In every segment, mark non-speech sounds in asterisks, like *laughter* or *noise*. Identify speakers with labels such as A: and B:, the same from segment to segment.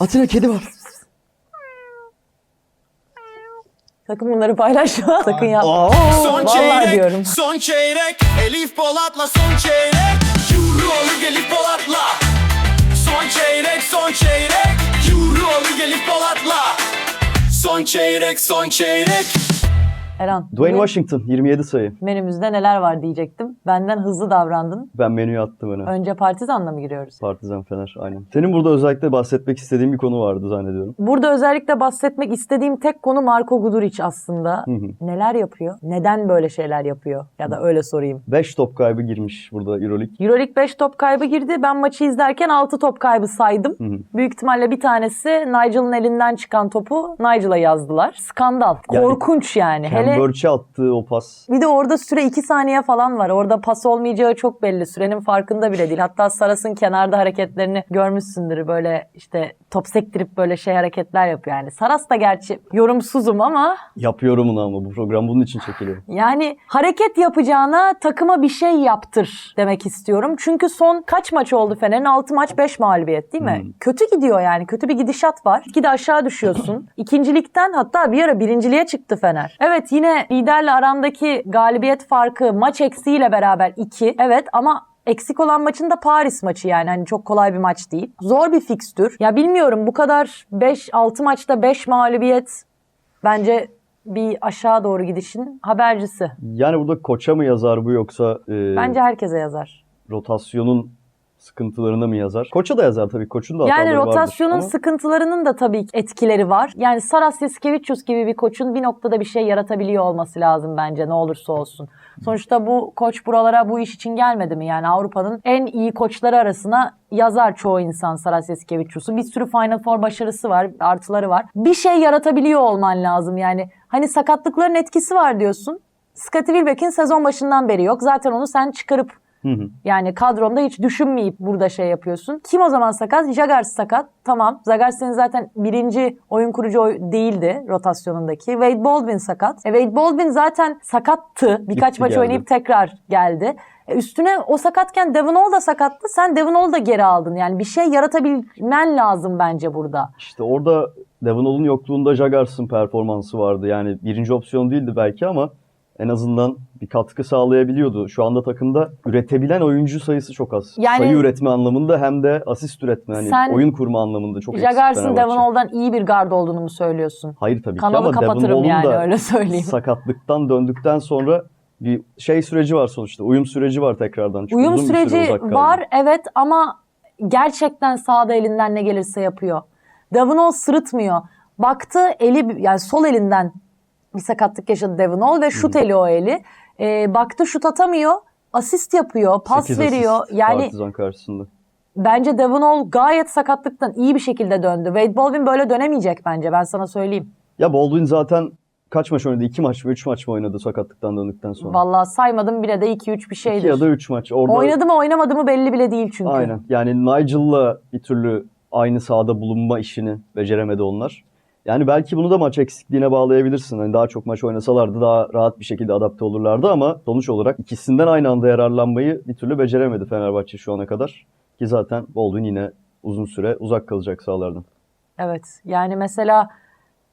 A: Atina kedi var.
B: Sakın bunları paylaşma. Sakın yapma.
C: Son
B: Vallahi
C: çeyrek,
B: diyorum.
C: son çeyrek Elif Polat'la son çeyrek olur Elif Polat'la Son çeyrek, son çeyrek olur Elif Polat'la Son çeyrek, son çeyrek
B: Eren.
A: Dwayne
B: bugün
A: Washington 27 sayı.
B: Menümüzde neler var diyecektim. Benden hızlı davrandın.
A: Ben menüye attım öne.
B: Önce Partizan'la mı giriyoruz?
A: Partizan Fener aynen. Senin burada özellikle bahsetmek istediğin bir konu vardı zannediyorum.
B: Burada özellikle bahsetmek istediğim tek konu Marko Guduric aslında.
A: Hı hı.
B: Neler yapıyor? Neden böyle şeyler yapıyor? Ya da öyle sorayım.
A: 5 top kaybı girmiş burada Euroleague.
B: Euroleague 5 top kaybı girdi. Ben maçı izlerken 6 top kaybı saydım.
A: Hı hı.
B: Büyük ihtimalle bir tanesi Nigel'ın elinden çıkan topu Nigel'a yazdılar. Skandal.
A: Yani
B: Korkunç yani.
A: Ken
B: Hele
A: Burch'e attığı o pas.
B: bir de orada süre 2 saniye falan var. Orada pas olmayacağı çok belli. Sürenin farkında bile değil. Hatta Saras'ın kenarda hareketlerini görmüşsündür. Böyle işte top sektirip böyle şey hareketler yapıyor yani. Saras da gerçi yorumsuzum ama
A: Yapıyorum bunu ama bu program bunun için çekiliyor.
B: yani hareket yapacağına takıma bir şey yaptır demek istiyorum. Çünkü son kaç maç oldu Fener'in? 6 maç 5 mağlubiyet değil mi?
A: Hmm.
B: Kötü gidiyor yani. Kötü bir gidişat var. İki de aşağı düşüyorsun. *clears throat* İkincilikten hatta bir ara birinciliğe çıktı Fener. Evet yine liderle arandaki galibiyet farkı maç eksiğiyle beraber 2. Evet ama Eksik olan maçın da Paris maçı yani hani çok kolay bir maç değil. Zor bir fikstür. Ya bilmiyorum bu kadar 5-6 maçta 5 mağlubiyet bence bir aşağı doğru gidişin habercisi.
A: Yani burada koça mı yazar bu yoksa e,
B: Bence herkese yazar.
A: rotasyonun sıkıntılarına mı yazar? Koça da yazar tabii. Koçun da
B: Yani rotasyonun
A: ama
B: sıkıntılarının da tabii ki etkileri var. Yani Saras Yasikevicius gibi bir koçun bir noktada bir şey yaratabiliyor olması lazım bence ne olursa olsun. Sonuçta bu koç buralara bu iş için gelmedi mi? Yani Avrupa'nın en iyi koçları arasına yazar çoğu insan Saras Yasikevicius'u. Bir sürü Final Four başarısı var, artıları var. Bir şey yaratabiliyor olman lazım yani. Hani sakatlıkların etkisi var diyorsun. Scottie Wilbeck'in sezon başından beri yok. Zaten onu sen çıkarıp
A: Hı hı.
B: yani kadronda hiç düşünmeyip burada şey yapıyorsun. Kim o zaman sakat? Jagars sakat. Tamam. Zagars senin zaten birinci oyun kurucu oy- değildi rotasyonundaki. Wade Baldwin sakat. E, Wade Baldwin zaten sakattı. Birkaç
A: Gitti,
B: maç
A: geldi.
B: oynayıp tekrar geldi. E, üstüne o sakatken Devon Hall da sakattı. Sen Devon Hall'u da geri aldın. Yani bir şey yaratabilmen lazım bence burada.
A: İşte orada Devon Hall'un yokluğunda Jagars'ın performansı vardı. Yani birinci opsiyon değildi belki ama en azından bir katkı sağlayabiliyordu. Şu anda takımda üretebilen oyuncu sayısı çok az.
B: Yani-
A: Sayı üretme anlamında hem de asist üretme, hani
B: Sen-
A: oyun kurma anlamında çok eksik
B: Jagars'ın. Devon iyi bir gard olduğunu mu söylüyorsun?
A: Hayır tabii ki
B: Kanalı
A: ama Devon
B: kapatırım
A: Hall'un
B: yani
A: da
B: öyle söyleyeyim.
A: sakatlıktan döndükten sonra bir şey süreci var sonuçta. Uyum süreci var tekrardan. Çok
B: Uyum
A: süre
B: süreci
A: kaldı.
B: var evet ama gerçekten sahada elinden ne gelirse yapıyor. Devon Hall sırıtmıyor. Baktı eli yani sol elinden bir sakatlık yaşadı Devon Hall ve şut eli o eli. Ee, baktı şut atamıyor. Asist yapıyor, pas veriyor. Yani
A: Partizan karşısında.
B: bence Devon Hall gayet sakatlıktan iyi bir şekilde döndü. Wade Baldwin böyle dönemeyecek bence ben sana söyleyeyim.
A: Ya Baldwin zaten kaç maç oynadı? 2 maç mı 3 maç mı oynadı sakatlıktan döndükten sonra?
B: Vallahi saymadım bile de 2-3 bir
A: 2
B: şeydir.
A: ya da 3 maç. Orada
B: Oynadı mı oynamadı mı belli bile değil çünkü.
A: Aynen. Yani Nigel'la bir türlü aynı sahada bulunma işini beceremedi onlar. Yani belki bunu da maç eksikliğine bağlayabilirsin. Hani daha çok maç oynasalardı daha rahat bir şekilde adapte olurlardı ama sonuç olarak ikisinden aynı anda yararlanmayı bir türlü beceremedi Fenerbahçe şu ana kadar. Ki zaten Baldwin yine uzun süre uzak kalacak sahalardan.
B: Evet. Yani mesela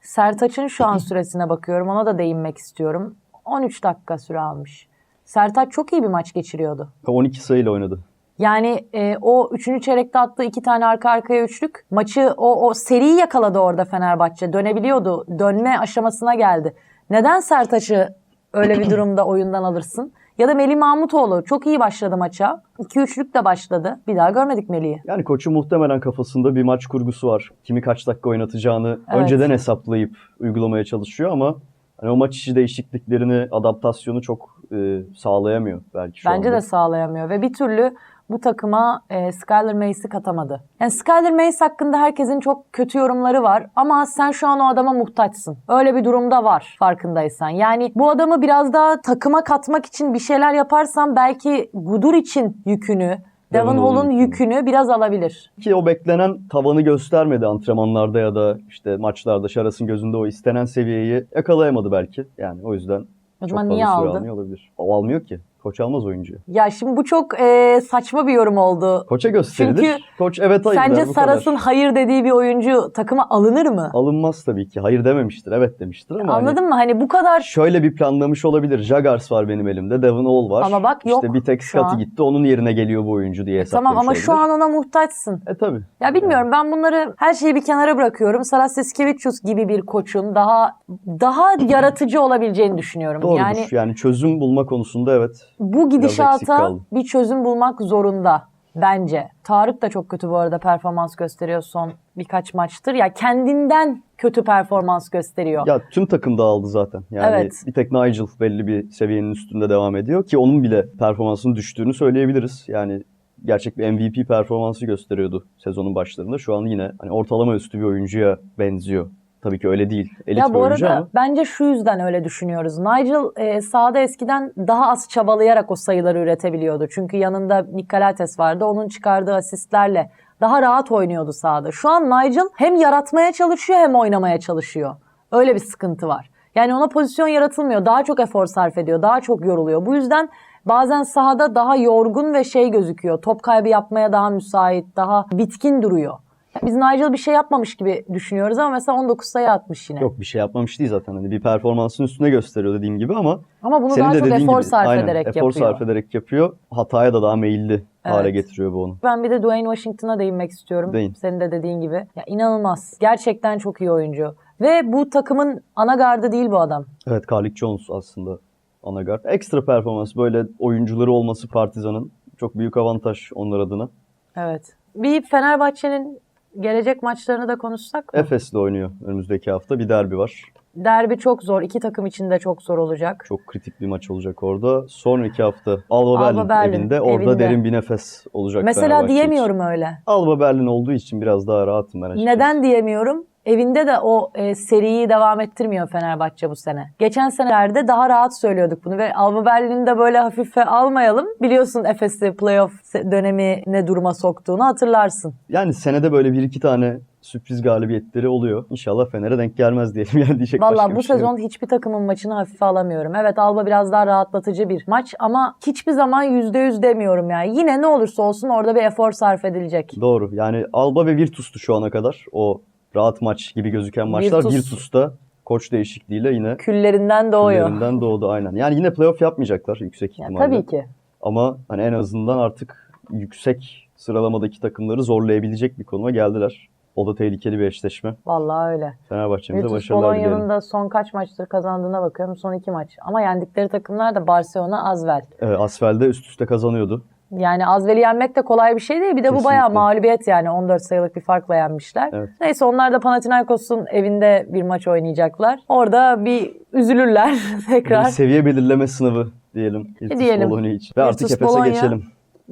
B: Sertaç'ın şu an süresine bakıyorum. Ona da değinmek istiyorum. 13 dakika süre almış. Sertaç çok iyi bir maç geçiriyordu.
A: 12 sayıyla oynadı.
B: Yani e, o 3. çeyrekte attığı iki tane arka arkaya üçlük maçı o, o seriyi yakaladı orada Fenerbahçe. Dönebiliyordu. Dönme aşamasına geldi. Neden Sertaç'ı öyle bir durumda oyundan alırsın? Ya da Melih Mahmutoğlu çok iyi başladı maça. 2-3'lük de başladı. Bir daha görmedik Melih'i.
A: Yani koçu muhtemelen kafasında bir maç kurgusu var. Kimi kaç dakika oynatacağını
B: Evet.
A: önceden hesaplayıp uygulamaya çalışıyor ama hani o maç içi değişikliklerini, adaptasyonu çok e, sağlayamıyor belki şu
B: Bence
A: anda.
B: de sağlayamıyor ve bir türlü bu takıma e, Skyler Mace'i katamadı. Yani Skyler Mace hakkında herkesin çok kötü yorumları var ama sen şu an o adama muhtaçsın. Öyle bir durumda var farkındaysan. Yani bu adamı biraz daha takıma katmak için bir şeyler yaparsan belki Gudur için yükünü,
A: Devon Hall'un yükünü.
B: biraz alabilir.
A: Ki o beklenen tavanı göstermedi antrenmanlarda ya da işte maçlarda Şaras'ın gözünde o istenen seviyeyi yakalayamadı belki. Yani o yüzden
B: O
A: çok
B: zaman
A: fazla
B: niye aldı?
A: almıyor olabilir. O almıyor ki. Koç almaz oyuncuyu.
B: Ya şimdi bu çok e, saçma bir yorum oldu.
A: Koça gösterilir.
B: Çünkü
A: Koç evet hayır
B: Sence
A: der bu kadar.
B: Saras'ın hayır dediği bir oyuncu takıma alınır mı?
A: Alınmaz tabii ki. Hayır dememiştir. Evet demiştir ama hani
B: Anladın mı? Hani bu kadar
A: şöyle bir planlamış olabilir. Jaguars var benim elimde. Devon Hall var.
B: Ama bak yok
A: İşte bir tek
B: şu
A: Scotty
B: an.
A: gitti. Onun yerine geliyor bu oyuncu diye hesaplamış
B: tamam ama şu
A: olabilir.
B: an ona muhtaçsın.
A: E tabii.
B: Ya bilmiyorum ben bunları her şeyi bir kenara bırakıyorum. Saras Leskevicius gibi bir koçun daha daha yaratıcı olabileceğini düşünüyorum.
A: Doğrudur.
B: Yani
A: Yani, çözüm bulma konusunda evet.
B: Bu gidişata bir çözüm bulmak zorunda bence. Tarık da çok kötü bu arada performans gösteriyor son birkaç maçtır. Ya kendinden kötü performans gösteriyor.
A: Ya tüm takım dağıldı zaten. Yani
B: Evet.
A: bir tek Nigel belli bir seviyenin üstünde devam ediyor ki onun bile performansının düştüğünü söyleyebiliriz. Yani gerçek bir MVP performansı gösteriyordu sezonun başlarında. Şu an yine hani ortalama üstü bir oyuncuya benziyor. Tabii ki öyle değil. Elit
B: Ya bu arada
A: ama
B: bence şu yüzden öyle düşünüyoruz. Nigel e, sahada eskiden daha az çabalayarak o sayıları üretebiliyordu. Çünkü yanında Nikolates vardı. Onun çıkardığı asistlerle daha rahat oynuyordu sahada. Şu an Nigel hem yaratmaya çalışıyor hem oynamaya çalışıyor. Öyle bir sıkıntı var. Yani ona pozisyon yaratılmıyor. Daha çok efor sarf ediyor. Daha çok yoruluyor. Bu yüzden bazen sahada daha yorgun ve şey gözüküyor. Top kaybı yapmaya daha müsait, daha bitkin duruyor. Biz Nigel bir şey yapmamış gibi düşünüyoruz ama mesela 19 sayı atmış yine.
A: yok bir şey yapmamış değil zaten. Hani bir performansın üstüne gösteriyor dediğim gibi ama
B: Ama bunu daha
A: de
B: çok efor
A: gibi
B: sarf
A: aynen,
B: ederek
A: efor
B: yapıyor.
A: sarf ederek yapıyor. Hataya da daha meyilli hale
B: Evet.
A: getiriyor bu onu.
B: Ben bir de Dwayne Washington'a değinmek istiyorum.
A: Değin.
B: Senin de dediğin gibi. Ya inanılmaz. Gerçekten çok iyi oyuncu. Ve bu takımın ana gardı değil bu adam.
A: Evet Carlik Jones aslında ana guard. Ekstra performans böyle oyuncuları olması Partizan'ın çok büyük avantaj onlar adına.
B: Evet. Bir Fenerbahçe'nin gelecek maçlarını da konuşsak mı?
A: Efes'le oynuyor önümüzdeki hafta. Bir derbi var.
B: Derbi çok zor. İki takım için de çok zor olacak.
A: Çok kritik bir maç olacak orada. Sonraki hafta Alba,
B: Alba
A: Berlin,
B: Berlin,
A: evinde. Orada
B: evinde.
A: derin bir nefes olacak
B: Mesela diyemiyorum
A: için.
B: öyle.
A: Alba Berlin olduğu için biraz daha rahatım ben açıkçası.
B: Neden diyemiyorum? Evinde de o e, seriyi devam ettirmiyor Fenerbahçe bu sene. Geçen senelerde daha rahat söylüyorduk bunu ve Alba Berlin'i de böyle hafife almayalım. Biliyorsun Efes'i playoff se- dönemi ne duruma soktuğunu hatırlarsın.
A: Yani senede böyle bir iki tane sürpriz galibiyetleri oluyor. İnşallah Fener'e denk gelmez diyelim yani diyecek başka
B: Valla
A: bir
B: bu
A: şey
B: sezon hiçbir takımın maçını hafife alamıyorum. Evet Alba biraz daha rahatlatıcı bir maç ama hiçbir zaman %100 demiyorum yani. Yine ne olursa olsun orada bir efor sarf edilecek.
A: Doğru. Yani Alba ve Virtus'tu şu ana kadar. O rahat maç gibi gözüken maçlar
B: Virtus.
A: Virtus'ta koç değişikliğiyle yine
B: Küllerinden doğuyor.
A: küllerinden doğdu aynen. Yani yine playoff yapmayacaklar yüksek ihtimalle.
B: tabii ki.
A: Ama hani en azından artık yüksek sıralamadaki takımları zorlayabilecek bir konuma geldiler. O da tehlikeli bir eşleşme.
B: Vallahi öyle.
A: Fenerbahçe'mize
B: Virtus
A: başarılar
B: Bolonya'nın
A: dilerim.
B: da son kaç maçtır kazandığına bakıyorum. Son iki maç. Ama yendikleri takımlar da Barcelona, Asvel.
A: Evet, Asfel'de üst üste kazanıyordu.
B: Yani Asvel'i yenmek de kolay bir şey değil. Bir de bu
A: Kesinlikle.
B: bayağı mağlubiyet yani. 14 sayılık bir farkla yenmişler.
A: Evet.
B: Neyse onlar da Panathinaikos'un evinde bir maç oynayacaklar. Orada bir üzülürler *laughs*
A: Bir
B: tekrar.
A: seviye belirleme sınavı diyelim. Virtus
B: diyelim.
A: Bologna için. Ve artık Efes'e geçelim.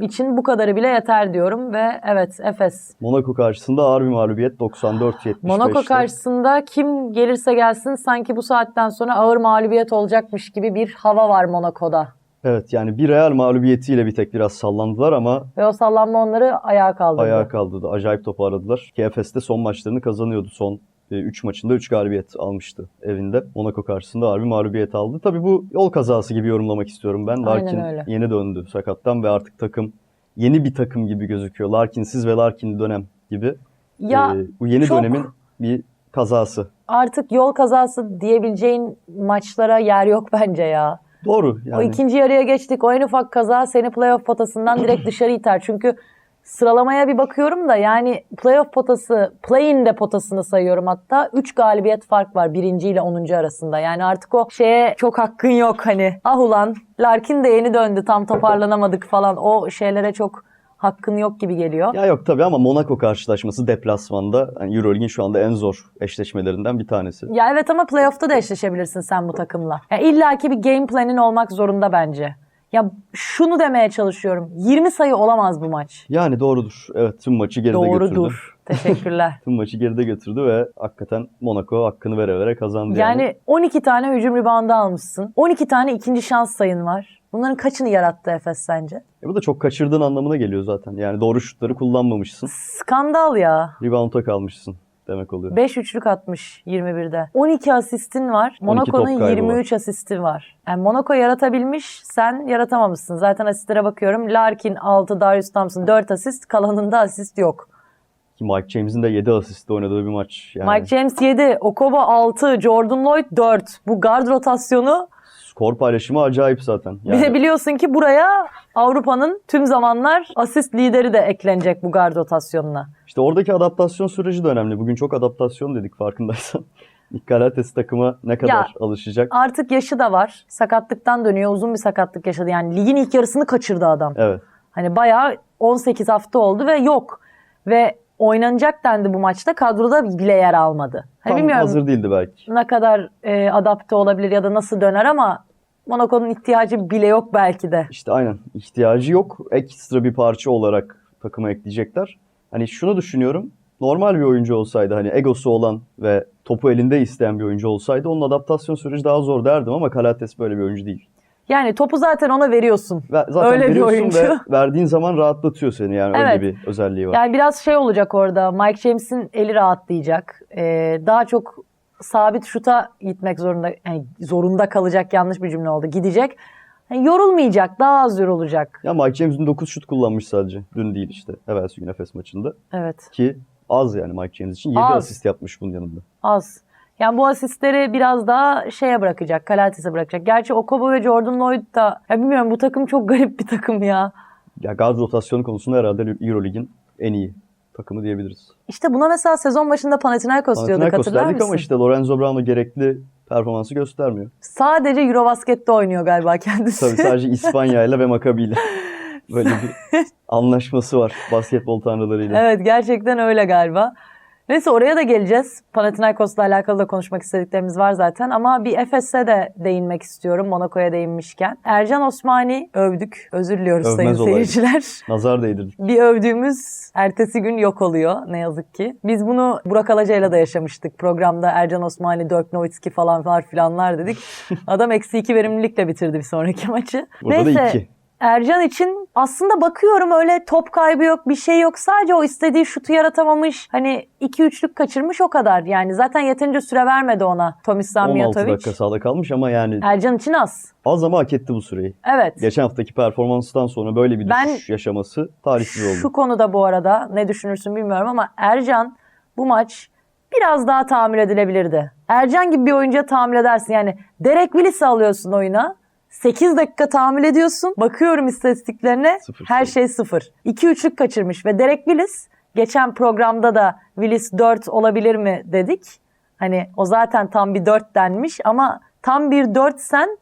B: için bu kadarı bile yeter diyorum ve evet Efes.
A: Monaco karşısında ağır bir mağlubiyet 94-75'te.
B: Monaco karşısında kim gelirse gelsin sanki bu saatten sonra ağır mağlubiyet olacakmış gibi bir hava var Monaco'da.
A: Evet yani bir Real mağlubiyetiyle bir tek biraz sallandılar ama
B: Ve o sallanma onları ayağa kaldırdı.
A: ayağa kaldırdı. Acayip topu aradılar. Ki Efes de son maçlarını kazanıyordu. Son 3 maçında 3 galibiyet almıştı evinde. Monaco karşısında bir mağlubiyet aldı. Tabii bu yol kazası gibi yorumlamak istiyorum ben. Larkin
B: öyle.
A: yeni döndü sakattan ve artık takım yeni bir takım gibi gözüküyor. Larkinsiz ve Larkin dönem gibi.
B: Ya
A: Ee, bu yeni
B: çok-
A: dönemin bir kazası.
B: artık yol kazası diyebileceğin maçlara yer yok bence ya.
A: Doğru
B: O
A: yani.
B: ikinci yarıya geçtik. O en ufak kaza seni playoff potasından direkt *clears throat* dışarı iter. Çünkü sıralamaya bir bakıyorum da yani playoff potası, play-in de potasını sayıyorum hatta. 3 galibiyet fark var birinci ile 10. arasında. Yani artık o şeye çok hakkın yok hani. Ah ulan Larkin de yeni döndü tam toparlanamadık falan. O şeylere çok hakkın yok gibi geliyor.
A: Ya yok tabii ama Monaco karşılaşması deplasmanda yani Euroleague'in şu anda en zor eşleşmelerinden bir tanesi.
B: Ya evet ama playoff'ta da eşleşebilirsin sen bu takımla. Ya illa ki bir game plan'in olmak zorunda bence. Ya şunu demeye çalışıyorum. 20 sayı olamaz bu maç.
A: Yani doğrudur. Evet tüm maçı geride götürdü.
B: Doğrudur. *laughs* Teşekkürler.
A: Tüm maçı geride götürdü ve hakikaten Monaco hakkını vere vere kazandı. Yani,
B: yani 12 tane hücum ribandı almışsın. 12 tane ikinci şans sayın var. Bunların kaçını yarattı Efes sence?
A: E bu da çok kaçırdığın anlamına geliyor zaten. Yani doğru şutları kullanmamışsın.
B: Skandal ya.
A: Rebound'a kalmışsın. demek oluyor.
B: 5 üçlük atmış 21'de. 12 asistin var. Monaco'nun
A: top kaybı
B: 23 asisti var. Yani Monaco yaratabilmiş, sen yaratamamışsın. Zaten asistlere bakıyorum. Larkin 6, Darius Thompson 4 asist, kalanında asist yok.
A: Mike James'in de 7 asistle oynadığı bir maç. Yani
B: Mike James 7, Okobo 6, Jordan Lloyd 4. Bu guard rotasyonu
A: skor paylaşımı acayip zaten.
B: bir de biliyorsun ki buraya Avrupa'nın tüm zamanlar asist lideri de eklenecek bu guard rotasyonuna.
A: İşte oradaki adaptasyon süreci de önemli. Bugün çok adaptasyon dedik farkındaysan. *laughs* Galates takıma ne kadar
B: Ya,
A: alışacak?
B: Artık yaşı da var. Sakatlıktan dönüyor. Uzun bir sakatlık yaşadı. Yani ligin ilk yarısını kaçırdı adam.
A: Evet.
B: Hani bayağı 18 hafta oldu ve yok. Ve oynanacak dendi bu maçta. Kadroda bile yer almadı. Hani
A: Tam
B: bilmiyorum
A: hazır değildi belki.
B: ne kadar e, adapte olabilir ya da nasıl döner ama Monaco'nun ihtiyacı bile yok belki de.
A: İşte aynen ihtiyacı yok. Ekstra bir parça olarak takıma ekleyecekler. Hani şunu düşünüyorum. Normal bir oyuncu olsaydı hani egosu olan ve topu elinde isteyen bir oyuncu olsaydı onun adaptasyon süreci daha zor derdim ama Kalates böyle bir oyuncu değil.
B: Yani topu zaten ona veriyorsun.
A: Ve zaten
B: Öyle bir oyuncu.
A: ve *laughs* verdiğin zaman rahatlatıyor seni yani
B: Evet.
A: öyle bir özelliği var.
B: Yani biraz şey olacak orada. Mike James'in eli rahatlayacak. Ee, daha çok sabit şuta gitmek zorunda yani zorunda kalacak yanlış bir cümle oldu. Gidecek. Yani yorulmayacak. Daha az yorulacak.
A: Ya Mike James dün 9 şut kullanmış sadece. Dün değil işte. Evvelsi gün Efes maçında.
B: Evet.
A: Ki az yani Mike James için. 7
B: Az.
A: asist yapmış bunun yanında.
B: Az. Yani bu asistleri biraz daha şeye bırakacak. Kalates'e bırakacak. Gerçi Okobo ve Jordan Lloyd da ya bilmiyorum bu takım çok *laughs* garip bir takım ya.
A: Ya guard rotasyonu konusunda herhalde Euroleague'in en iyi takımı diyebiliriz.
B: İşte buna mesela sezon başında Panathinaikos diyorduk
A: Panathinaikos
B: hatırlar
A: derdik
B: mısın?
A: ama işte Lorenzo Brown'u gerekli performansı göstermiyor.
B: Sadece Eurobasket'te oynuyor galiba kendisi.
A: Tabii sadece *laughs* İspanya ile ve Maccabi ile böyle bir *laughs* anlaşması var basketbol tanrılarıyla.
B: Evet gerçekten öyle galiba. Neyse oraya da geleceğiz. Panathinaikos'la alakalı da konuşmak istediklerimiz var zaten. Ama bir Efes'e de değinmek istiyorum Monaco'ya değinmişken. Ercan Osmani övdük. Özür diliyoruz
A: Övmez
B: sayın
A: olaydı.
B: seyirciler. *laughs*
A: Nazar değdirdik.
B: Bir övdüğümüz ertesi gün yok oluyor ne yazık ki. Biz bunu Burak Alaca'yla da yaşamıştık. Programda Ercan Osmani, Dirk Nowitzki falan var filanlar dedik. *laughs* Adam eksi iki verimlilikle bitirdi bir sonraki maçı.
A: Burada da iki.
B: Ercan için aslında bakıyorum öyle top kaybı yok bir şey yok. Sadece o istediği şutu yaratamamış. Hani 2-3'lük kaçırmış o kadar. Yani zaten yeterince süre vermedi ona Tomislav
A: 16
B: Mijatovic.
A: dakika sahada kalmış ama yani
B: Ercan için az.
A: az ama hak etti bu süreyi.
B: Evet.
A: Geçen haftaki performanstan sonra böyle bir
B: Ben-
A: düşüş yaşaması talihsiz oldu.
B: Şu konuda bu arada ne düşünürsün bilmiyorum ama Ercan bu maç biraz daha tahammül edilebilirdi. Ercan gibi bir oyuncuya tahammül edersin. Yani Derek Willis'i alıyorsun oyuna. 8 dakika tahammül ediyorsun. Bakıyorum istatistiklerine.
A: Sıfır.
B: Her şey sıfır. 2-3'lük kaçırmış ve Derek Willis geçen programda da Willis 4 olabilir mi dedik. Hani o zaten tam bir 4 denmiş ama tam bir 4 sen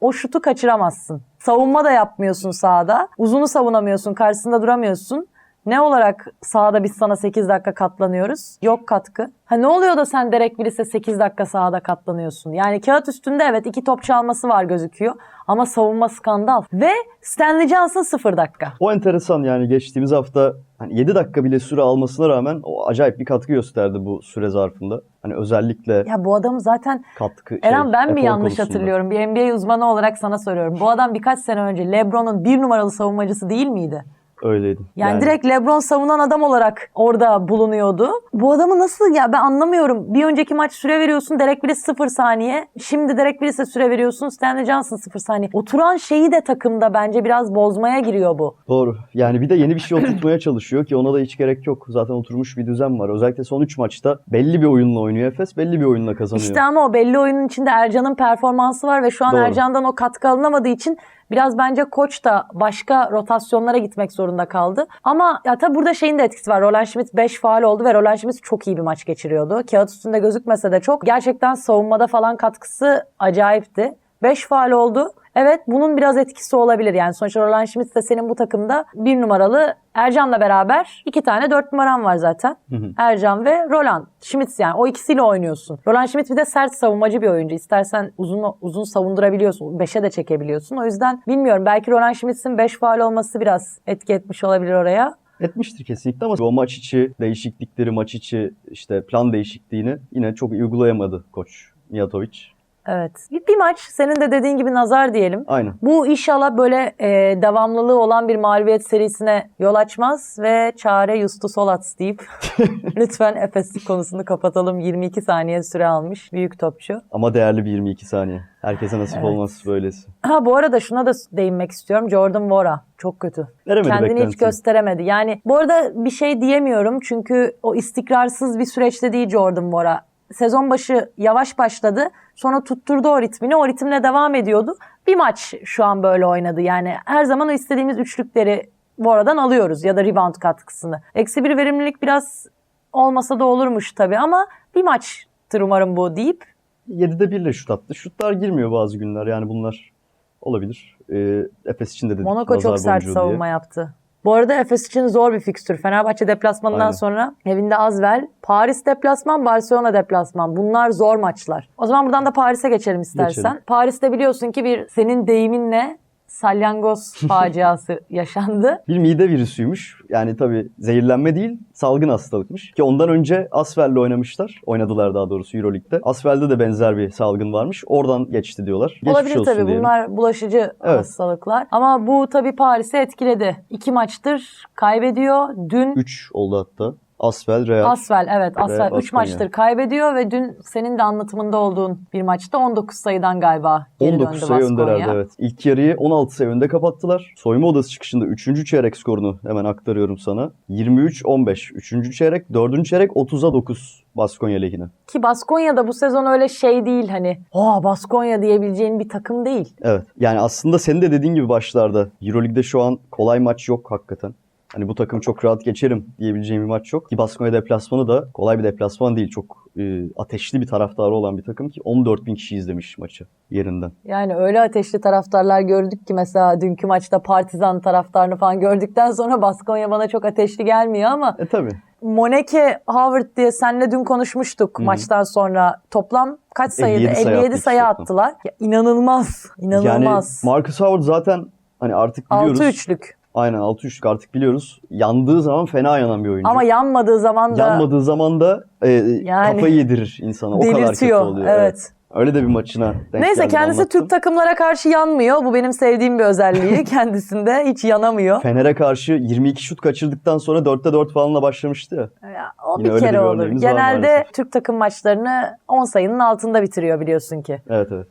B: o şutu kaçıramazsın. Savunma da yapmıyorsun sahada. Uzunu savunamıyorsun, karşısında duramıyorsun. Ne olarak sahada biz sana 8 dakika katlanıyoruz? Yok katkı. Ha ne oluyor da sen Derek Willis'e 8 dakika sahada katlanıyorsun? Yani kağıt üstünde evet iki top çalması var gözüküyor. Ama savunma skandal. Ve Stanley Johnson 0 dakika.
A: O enteresan yani geçtiğimiz hafta hani 7 dakika bile süre almasına rağmen o acayip bir katkı gösterdi bu süre zarfında. Hani özellikle
B: Ya bu adamı zaten
A: katkı şey,
B: Eren ben mi yanlış
A: konusunda.
B: hatırlıyorum? Bir NBA uzmanı olarak sana soruyorum. Bu adam birkaç sene önce LeBron'un bir numaralı savunmacısı değil miydi?
A: Öyleydi.
B: Yani, direkt LeBron savunan adam olarak orada bulunuyordu. Bu adamı nasıl ya ben anlamıyorum. Bir önceki maç süre veriyorsun Derek Willis 0 saniye. Şimdi Derek Willis'e süre veriyorsun Stanley Johnson 0 saniye. Oturan şeyi de takımda bence biraz bozmaya giriyor bu.
A: Doğru. Yani bir de yeni bir şey oturtmaya çalışıyor ki ona da hiç gerek yok. Zaten oturmuş bir düzen var. Özellikle son 3 maçta belli bir oyunla oynuyor Efes, belli bir oyunla kazanıyor.
B: İşte ama o belli oyunun içinde Ercan'ın performansı var ve şu an
A: Doğru.
B: Ercan'dan o katkı alınamadığı için biraz bence koç da başka rotasyonlara gitmek zorunda kaldı. Ama ya tabii burada şeyin de etkisi var. Roland Schmidt 5 faal oldu ve Roland Schmidt çok iyi bir maç geçiriyordu. Kağıt üstünde gözükmese de çok. Gerçekten savunmada falan katkısı acayipti. 5 faal oldu. Evet bunun biraz etkisi olabilir. Yani sonuçta Roland Schmidt de senin bu takımda bir numaralı Ercan'la beraber iki tane dört numaran var zaten. Ercan ve Roland Schmidt yani o ikisiyle oynuyorsun. Roland Schmidt bir de sert savunmacı bir oyuncu. İstersen uzun uzun savundurabiliyorsun. Beşe de çekebiliyorsun. O yüzden bilmiyorum belki Roland Schmidt'in 5 faal olması biraz etki etmiş olabilir oraya.
A: Etmiştir kesinlikle ama o maç içi değişiklikleri, maç içi işte plan değişikliğini yine çok uygulayamadı koç Mijatovic.
B: Evet. Bir, bir maç senin de dediğin gibi nazar diyelim.
A: Aynen.
B: Bu inşallah böyle e, devamlılığı olan bir mağlubiyet serisine yol açmaz ve çare Justu Solats deyip *laughs* lütfen Efes konusunu kapatalım. 22 saniye süre almış büyük topçu.
A: Ama değerli bir 22 saniye. Herkese nasip
B: Evet.
A: olmaz böylesi.
B: Ha bu arada şuna da değinmek istiyorum. Jordan Vora çok kötü.
A: Veremedi
B: Kendini hiç
A: beklentiyi.
B: gösteremedi. Yani bu arada bir şey diyemiyorum çünkü o istikrarsız bir süreçte değil Jordan Vora. Sezon başı yavaş başladı. Sonra tutturdu o ritmini. O ritimle devam ediyordu. Bir maç şu an böyle oynadı. Yani her zaman o istediğimiz üçlükleri Vora'dan alıyoruz ya da rebound katkısını. Eksi bir verimlilik biraz olmasa da olurmuş tabii ama bir maçtır umarım bu deyip
A: 7'de 1 ile şut attı. Şutlar girmiyor bazı günler. Yani bunlar olabilir. Ee, Efes için de dedik.
B: Monaco çok sert savunma
A: diye.
B: yaptı. Bu arada Efes için zor bir fikstür. Fenerbahçe deplasmanından
A: Aynen.
B: sonra evinde Azvel, Paris deplasman, Barcelona deplasman. Bunlar zor maçlar. O zaman buradan da Paris'e geçelim istersen.
A: Geçelim.
B: Paris'te biliyorsun ki bir senin deyiminle salyangoz *laughs* faciası yaşandı.
A: Bir mide virüsüymüş. Yani tabii zehirlenme değil, salgın hastalıkmış. Ki ondan önce Asfel'le oynamışlar. Oynadılar daha doğrusu Euroleague'de. Asfel'de de benzer bir salgın varmış. Oradan geçti diyorlar. Geçmiş
B: Olabilir tabii
A: diyelim.
B: bunlar bulaşıcı
A: Evet.
B: hastalıklar. Ama bu tabii Paris'i etkiledi. İki maçtır kaybediyor. Dün
A: 3 oldu hatta. Asfel, Real.
B: Asvel evet Asvel 3
A: Baskonya.
B: maçtır kaybediyor ve dün senin de anlatımında olduğun bir maçta 19 sayıdan galiba geri
A: 19
B: döndü
A: sayı
B: Baskonya.
A: öndelerdi evet. İlk yarıyı 16 sayı önde kapattılar. Soyunma odası çıkışında 3. çeyrek skorunu hemen aktarıyorum sana. 23-15 3. çeyrek, 4. çeyrek 30'a 9 Baskonya lehine.
B: Ki Baskonya'da bu sezon öyle şey değil hani aa Baskonya diyebileceğin bir takım değil.
A: Evet. Yani aslında senin de dediğin gibi başlarda Euroleague'de şu an kolay maç yok hakikaten. Hani bu takım çok rahat geçerim diyebileceğim bir maç yok. Ki Baskonya deplasmanı da kolay bir deplasman değil. Çok e, ateşli bir taraftarı olan bir takım ki 14 bin kişi izlemiş maçı yerinden.
B: Yani öyle ateşli taraftarlar gördük ki mesela dünkü maçta Partizan taraftarını falan gördükten sonra Baskonya bana çok ateşli gelmiyor ama
A: E tabi.
B: Moneke Howard diye seninle dün konuşmuştuk
A: Hı hı.
B: maçtan sonra. Toplam kaç sayıydı?
A: 57 sayı
B: 57
A: attı
B: sayı attılar. Ya, inanılmaz. İnanılmaz.
A: Yani Marcus Howard zaten hani artık biliyoruz.
B: 6 üçlük.
A: Aynen 6-3'lük artık biliyoruz. Yandığı zaman fena yanan bir oyuncu.
B: Ama yanmadığı zaman da
A: Yanmadığı zaman da e,
B: Yani
A: kafayı yedirir insana. O kadar kötü oluyor.
B: Evet.
A: Öyle de bir maçına denk
B: Neyse kendisi
A: anlattım.
B: Türk takımlara karşı yanmıyor. Bu benim sevdiğim bir özelliği *laughs* kendisinde. Hiç yanamıyor.
A: Fener'e karşı 22 şut kaçırdıktan sonra 4'te 4 falanla başlamıştı ya.
B: Ya, o
A: Yine
B: bir kere
A: bir
B: olur. Genelde. Türk takım maçlarını 10 sayının altında bitiriyor biliyorsun ki.
A: Evet evet.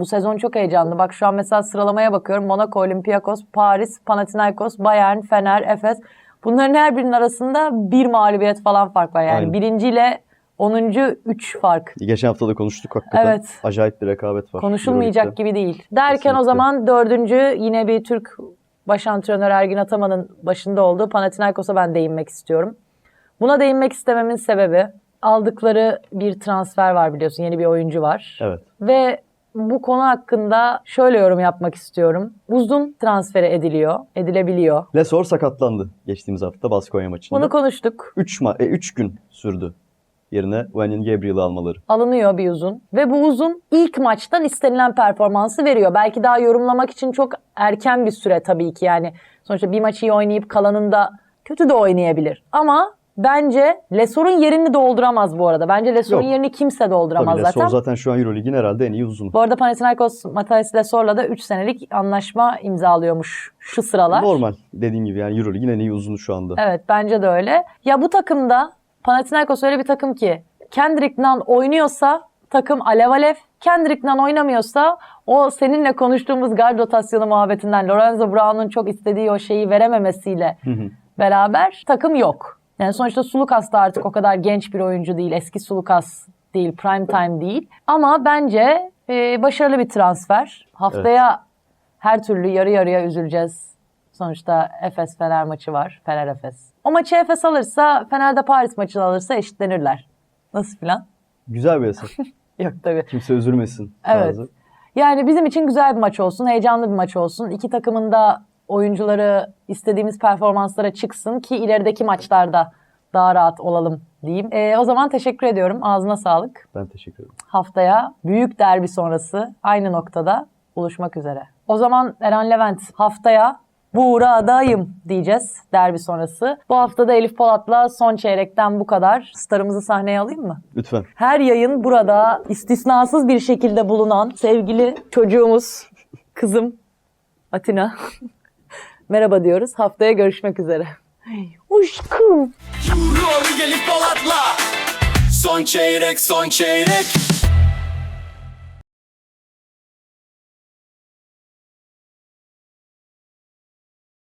B: Bu sezon çok heyecanlı. Bak şu an mesela sıralamaya bakıyorum. Monaco, Olympiakos, Paris, Panathinaikos, Bayern, Fener, Efes. Bunların her birinin arasında bir mağlubiyet falan fark var. Yani
A: Aynen.
B: birinciyle 10. 3 fark.
A: Geçen hafta da konuştuk hakikaten.
B: Evet.
A: Acayip bir rekabet var.
B: Konuşulmayacak
A: Euroleague'de.
B: gibi değil. Derken
A: Kesinlikle.
B: o zaman dördüncü yine bir Türk baş antrenör Ergin Ataman'ın başında olduğu Panathinaikos'a ben değinmek istiyorum. Buna değinmek istememin sebebi aldıkları bir transfer var biliyorsun. Yeni bir oyuncu var.
A: Evet.
B: Ve bu konu hakkında şöyle yorum yapmak istiyorum. Uzun transfere ediliyor, edilebiliyor.
A: Lesor sakatlandı geçtiğimiz hafta Baskonya maçında.
B: Bunu konuştuk.
A: 3 ma- 3 gün sürdü yerine Wenyan Gabriel'ı almaları.
B: Alınıyor bir uzun. Ve bu uzun ilk maçtan istenilen performansı veriyor. Belki daha yorumlamak için çok erken bir süre tabii ki yani. Sonuçta bir maçı iyi oynayıp kalanında kötü de oynayabilir. Ama bence Lesor'un yerini dolduramaz bu arada. Bence Lesor'un
A: Yok.
B: yerini kimse dolduramaz
A: Tabii Lesor
B: zaten.
A: zaten şu an Euroleague'in herhalde en iyi uzunu.
B: Bu arada Panathinaikos Matthijs Lesor'la da 3 senelik anlaşma imzalıyormuş şu sıralar.
A: Normal dediğim gibi yani Euroleague'in en iyi uzunu şu anda.
B: Evet bence de öyle. Ya bu takımda Panathinaikos öyle bir takım ki Kendrick Nunn oynuyorsa takım alev alev. Kendrick Nunn oynamıyorsa o seninle konuştuğumuz guard rotasyonu muhabbetinden Lorenzo Brown'un çok istediği o şeyi verememesiyle
A: Hı hı.
B: beraber takım yok. Yani sonuçta Sulukas da artık o kadar genç bir oyuncu değil. Eski Sulukas değil, prime time değil. Ama bence e, başarılı bir transfer. Haftaya her türlü yarı yarıya üzüleceğiz. Sonuçta Efes Fener maçı var. Fener Efes. O maçı Efes alırsa, Fener de Paris maçını alırsa eşitlenirler. Nasıl filan?
A: Güzel bir hesap. *laughs*
B: Yok tabii.
A: Kimse üzülmesin.
B: Evet.
A: tarzı.
B: Yani bizim için güzel bir maç olsun, heyecanlı bir maç olsun. İki takımın da oyuncuları istediğimiz performanslara çıksın ki ilerideki maçlarda daha rahat olalım diyeyim. E, o zaman teşekkür ediyorum. Ağzına sağlık.
A: Ben teşekkür ederim.
B: Haftaya büyük derbi sonrası aynı noktada buluşmak üzere. O zaman Eren Levent haftaya buradayım diyeceğiz derbi sonrası. Bu hafta da Elif Polat'la son çeyrekten bu kadar. Starımızı sahneye alayım mı?
A: Lütfen.
B: Her yayın burada istisnasız bir şekilde bulunan sevgili çocuğumuz, kızım Atina. *laughs* merhaba diyoruz. Haftaya görüşmek üzere. Uşkum.
C: Son çeyrek son çeyrek.